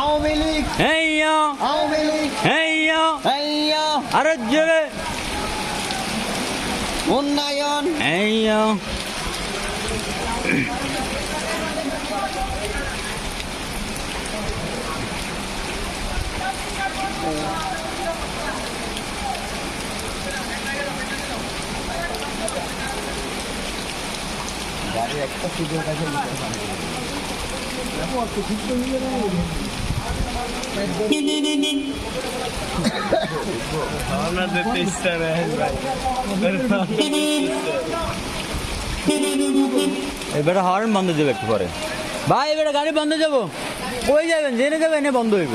আওয়ামী লীগ। হেইয়া আওয়ামী লীগ। হেইয়া হেইয়া আরও জোরে। উন্নয়ন। হেইয়া এবারে হর্ন বন্ধ দেবে একটু পরে। ভাই, এবারে গাড়ি বন্ধ যাব কই যাবেন? জেনে যাবেন বন্ধ হইব।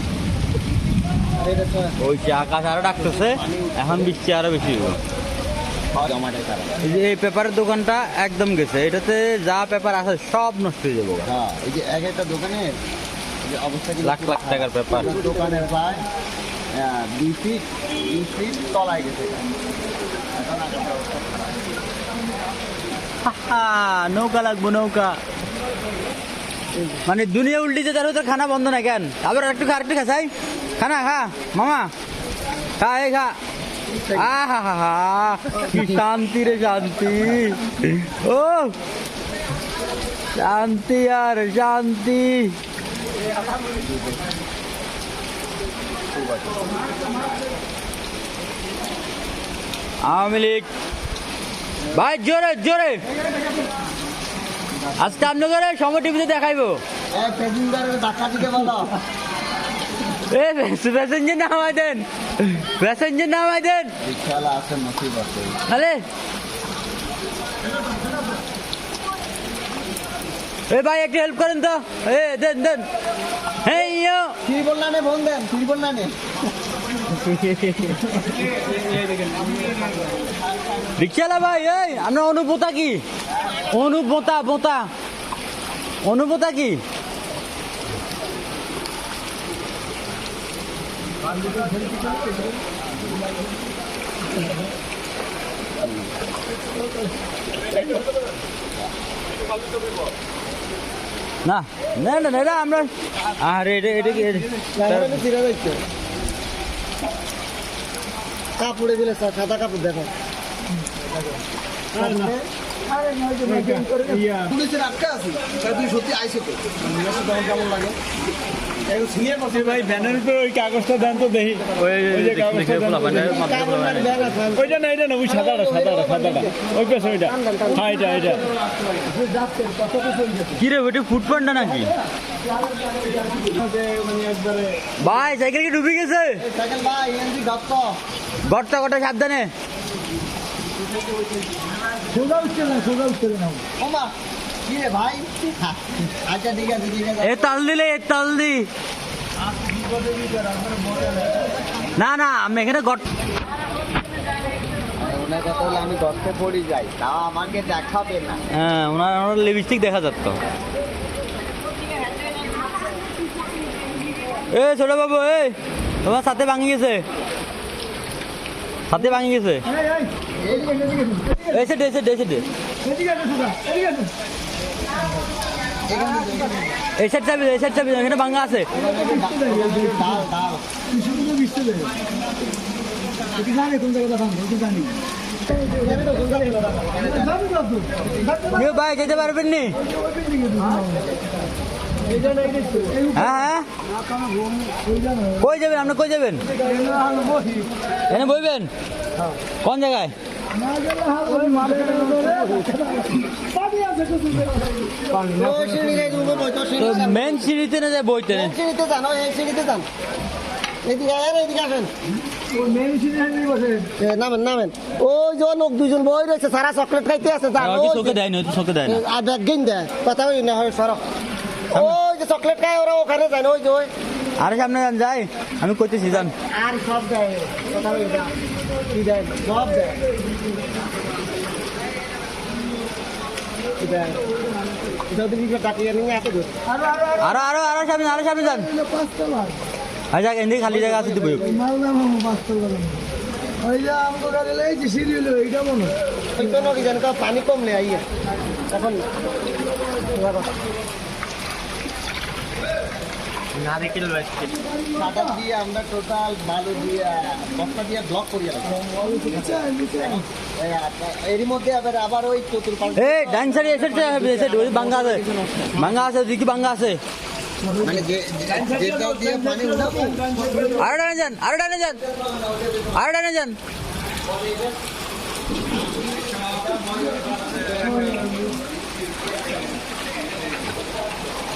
ওই যে আকাশ আরও ডাকতেছে এখন বৃষ্টি আরও বেশি এই যে এই পেপারের দোকানটা একদম গেছে এটাতে যা পেপার আছে সব নষ্ট হয়ে যাবে। হ্যাঁ এই যে এক একটা লাখ লাখ টাকার পেপার। একটা দোকানের প্রায় দুই ফিট দুই ফিট তলায় গেছে। এখন আকাশের অবস্থা খারাপ। হা, নৌকা লাগবো নৌকা। মানে দুনিয়া উল্টিতে তার খানা বন্ধ না কেন? আবার একটু খা একটু খা চাই। খানা খা, মামা। খা, এই খা। আহা হা হা কি শান্তি রে শান্তি। আওয়ামী লীগ। ভাই, জোরে জোরে। আজকে আপনাদের সময় টিভিতে দেখাইবো এ, প্যাসেঞ্জারের ধাক্কা দিতে বলো এ প্যাসেঞ্জার নামাই দেন প্যাসেঞ্জার নামাই দেন তাহলে এ ভাই, একটু হেল্প করেন তো। এ, দেন দেন। ইয়ো কি বললানে ফোন দেন কি বললানে রিক্সালা ভাই, এই আপনার অনুভূতা কি? অনুভূতা বোতা অনুভূতা কি? না না না না এটা আমরা আরে এটা এটা কি কাপড়ে দিলে স্যার সাদা কাপড় দেখো। পুলিশের আটকা আছি তুই সত্যি আইসো তো তখন কেমন লাগে ভাই ব্যানার তো ওই কাগজটা দেন তো দেখি ওই ওই যে কাগজটা দেন তো। ওইটা না এটা না ওই সাদাটা সাদাটা সাদাটা ওই পাশে ওইটা হ্যাঁ এটা এটা কি রে ওইটা ফুড নাকি ভাই সাইকেল কি ডুবে গেছে সাইকেল গর্তা ওমা কি রে ভাই? আচ্ছা ঠিক আছে ঠিক আছে এ তাল দিলে এ তাল দি। না না আমি এখানে গট আমি পড়ি যাই তাও আমাকে দেখাবে না। হ্যাঁ ওনার ওনার লিপস্টিক দেখা যাচ্ছে। এ ছোট বাবু এই তোমার সাথে ভাঙি গেছে। সাথে ভাঙি গেছে। এসে দে এসে দে, এসে এই সাইড চাবি এই সাইড এখানে ভাঙা আছে। ভাই যেতে পারবেন নি? হ্যাঁ হ্যাঁ। কই যাবেন? আপনি কই যাবেন? এনে বইবেন? কোন জায়গায়? তো। মেন সিঁড়িতে না যায় বইতে? এই সিঁড়িতে যান ওই সিঁড়িতে যান। এদিকে আর এদিকে আসেন। নামেন নামেন। ওই যে লোক দুজন বই রয়েছে সারা চকলেট খাইতে আছে আর ব্যাগ গেন দেয় কথা ওই না হয় সরক ওই যে চকলেট খায় ওরা ওখানে যায় ওই যে ওই আরে সামনে যান যাই। আমি করতেছি যান। আর সব দেয় কথা কি দেয়? দেয়। আরও আরও আরও। সামনে আরও সামনে যান। আচ্ছা খালি জায়গা আছে ওই তো জানি পানি আইয়া। এখন সাদা দিয়ে আমরা টোটাল বালু দিয়ে বস্তা দিয়ে ব্লক করিয়ে এরই মধ্যে আবার আবার ওই চতুর্পাল এই ডান সাইডে এসে এসে ওই বাঙ্গা আছে। বাঙ্গা আছে দিকে বাঙ্গা আছে। মানে যে যেটাও দিয়ে পানি উঠাবো আরও ডানে যান আরও ডানে যান।